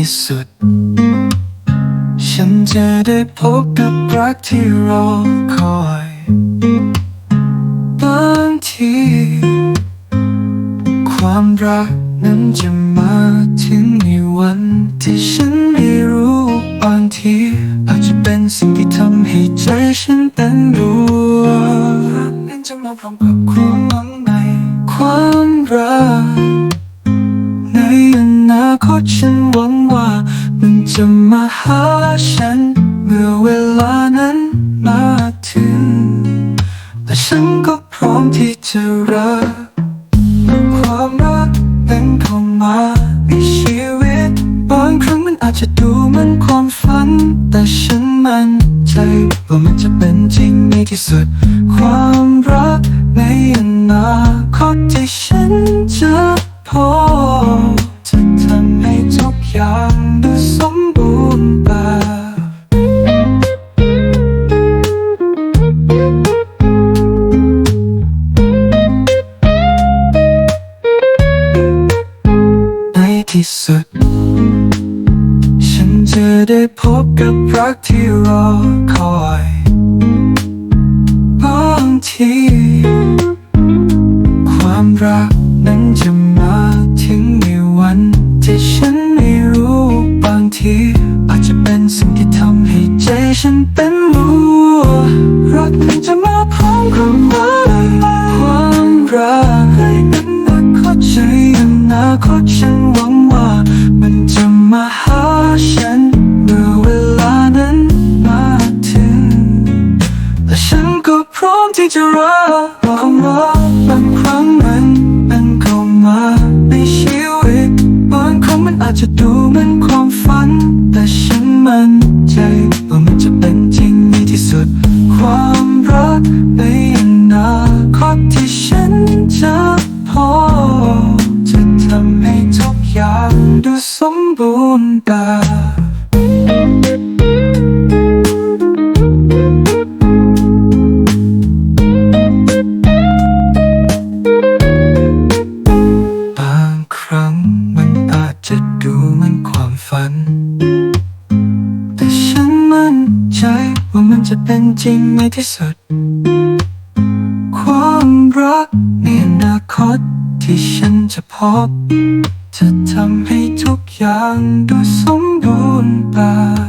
ที่สุด ฉันจะได้พบกับรักที่รอคอยบางที ความรักนั้นจะมาถึงในวันที่ฉันไม่รู้บางทีอาจจะเป็นสิ่งที่ทำให้ใจฉันเต้นรัวรักนั้นจะมาพร้อมกับความหวังในความรัก นาคตฉันหวังว่ามันจะมาหาฉัน เมื่อเวลานั้นมาถึง และฉันก็พร้อมที่จะรักความรักเป็นเข้ามาในชีวิต บางครั้งมันอาจจะดูเหมือนความฝัน แต่ฉันมั่นใจว่ามันจะเป็นจริงในที่สุด ที่สุด ฉันจะได้พบกับรักที่รอคอยบางที ความรักนั้นจะมาถึงในวันที่ฉันไม่รู้บางที อาจจะเป็นสิ่งที่ทำให้ใจฉันเป็นมัวรักนั้นจะมาพร้อมกับวันความรักในอน มันจะมาหาฉันเมื่อเวลานั้นมาถึงและฉันก็พร้อมที่จะรอความรอบางครั้งมันมันเข้ามาในชีวิตบางครั้งมันอาจจะดูเหมือนความฝัน แต่ฉันมั่นใจ มั่นใจว่ามันจะเป็นจริงในที่สุด ความรักในอนาคตที่ฉันจะพบ จะทำให้ทุกอย่างดูสมบูรณ์แบบ